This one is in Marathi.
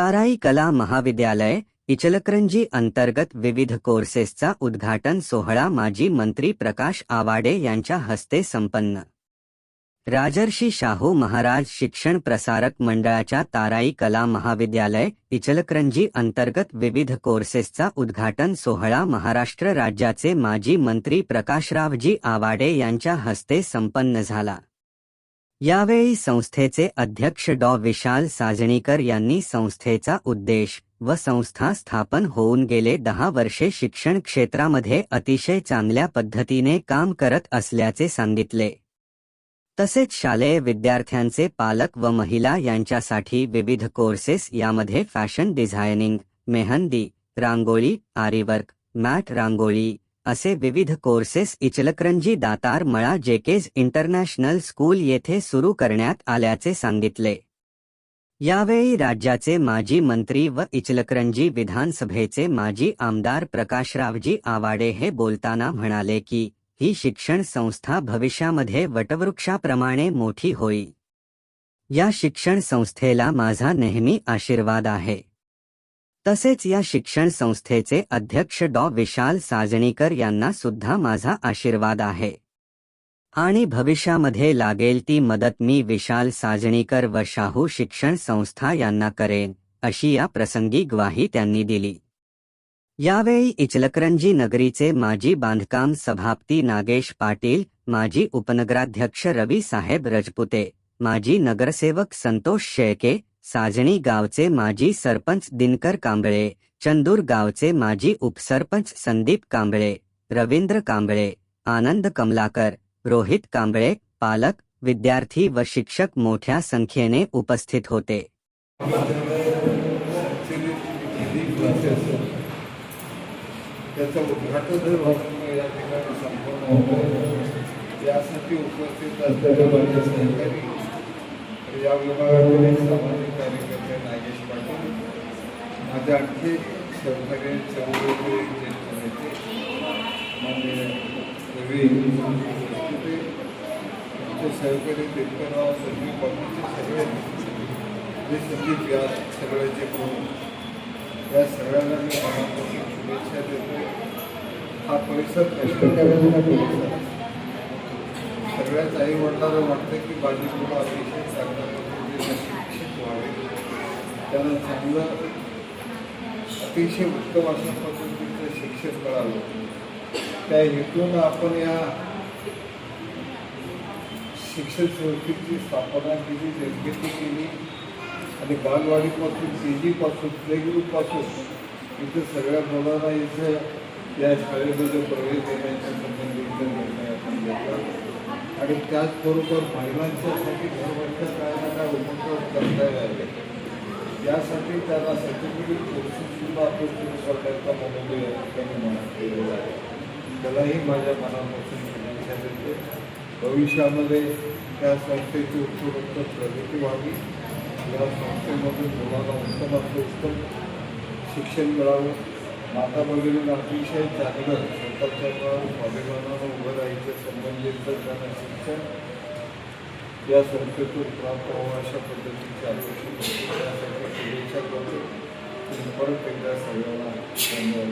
ताराई कला महाविद्यालय इचलकरंजी अंतर्गत विविध कोर्सेसचा उद्घाटन सोहळा माजी मंत्री प्रकाश आवाडे यांच्या हस्ते संपन्न. राजर्षी शाहू महाराज शिक्षण प्रसारक मंडळाच्या ताराई कला महाविद्यालय इचलकरंजी अंतर्गत विविध कोर्सेसचा उद्घाटन सोहळा महाराष्ट्र राज्याचे माजी मंत्री प्रकाशरावजी आवाडे यांच्या हस्ते संपन्न झाला. यावेळी संस्थेचे अध्यक्ष डॉ. विशाल साजणीकर यांनी संस्थेचा उद्देश व संस्था स्थापन होऊन गेले दहा वर्षे शिक्षण क्षेत्रामध्ये अतिशय चांगल्या पद्धतीने काम करत असल्याचे सांगितले. तसेच शालेय विद्यार्थ्यांचे पालक व महिला यांच्यासाठी विविध कोर्सेस यामध्ये fashion designing mehndi rangoli aari work mat rangoli असे विविध कोर्सेस इचलकरंजी दातार मळा जेकेज इंटरनॅशनल स्कूल येथे सुरू करण्यात आल्याचे सांगितले. यावेळी राज्याचे माजी मंत्री व इचलकरंजी विधानसभेचे माजी आमदार प्रकाशरावजी आवाडे हे बोलताना म्हणाले की ही शिक्षण संस्था भविष्यामध्ये वटवृक्षाप्रमाणे मोठी होई या शिक्षण संस्थेला माझा नेहमी आशीर्वाद आहे. तसेच या शिक्षण संस्थेचे अध्यक्ष डॉ. विशाल साजणीकर यांना सुद्धा माझा आशीर्वाद आहे. आणि भविष्यामध्ये लागेल ती मदत मी विशाल साजणीकर व शाहू शिक्षण संस्था यांना करेन अशी या प्रसंगी ग्वाही त्यांनी दिली. यावेळी इचलकरंजी नगरीचे माजी बांधकाम सभापती नागेश पाटील माजी उपनगराध्यक्ष रवी साहेब रजपुते माजी नगरसेवक संतोष शेळके साजणी गावचे माजी सरपंच दिनकर कांबळे चंदूर गावचे माजी उपसरपंच संदीप कांबळे रवींद्र कांबळे आनंद कमलाकर रोहित कांबळे पालक विद्यार्थी व शिक्षक मोठ्या संख्येने उपस्थित होते. उद्घाटन या ठिकाणी संपन्न यासाठी उपस्थित असलेले सहकारी या विभागातील सामाजिक कार्यकर्ते नागेश पाटील माझे आणखी सहकारी चौधरी ज्येष्ठ नेते माननीय रवी होते आमचे सहकारी दिनकरराव संजीव पाटीलचे सगळे जे संदीप या सगळ्याचे प्रमुख. या सगळ्यांना मी मनापासून शुभेच्छा देतो हा परिसर कष्टकऱ्यांना परिसर सगळ्याच आई वडिलांना वाटतं की माझी मुलं अतिशय चांगल्या पद्धतीने शिक्षित व्हावे त्यांना चांगलं अतिशय उत्तम अशा पद्धतीचं शिक्षण मिळावं त्या हेतून आपण या शिक्षण संस्थेची स्थापना केली निर्मिती केली. आणि बालवाडीपासून के जीपासून प्ले ग्रुपपासून इथं सगळ्या मुलांना इथं या शाळेमध्ये प्रवेश देण्याच्या संबंधीचा निर्णय आपण घेतला. आणि त्याचबरोबर महिलांच्यासाठी घरबसल्या काय ना काय उपक्रम करता यावे यासाठी त्याला सर्टिफिकेट कोर्सेस सुद्धा आपण सुरू करण्याचा मनोदय या ठिकाणी मनात केलेला आहे. त्यालाही माझ्या मनापासून विनंती देते. भविष्यामध्ये त्या संस्थेची उत्तरोत्तर प्रगती व्हावी. या संस्थेमधून मुलांना उत्तमात उत्तम शिक्षण मिळावं. माता भगिनींना अतिशय चांगलं स्वतःच्या स्वाभिमानानं उभं राहायचं संबंधित त्यांना शिक्षण या संस्थेतून प्राप्त व्हावं अशा पद्धतीची अपेक्षा करतो. त्यासाठी शुभेच्छा करतो. परत एकदा सगळ्यांना धन्यवाद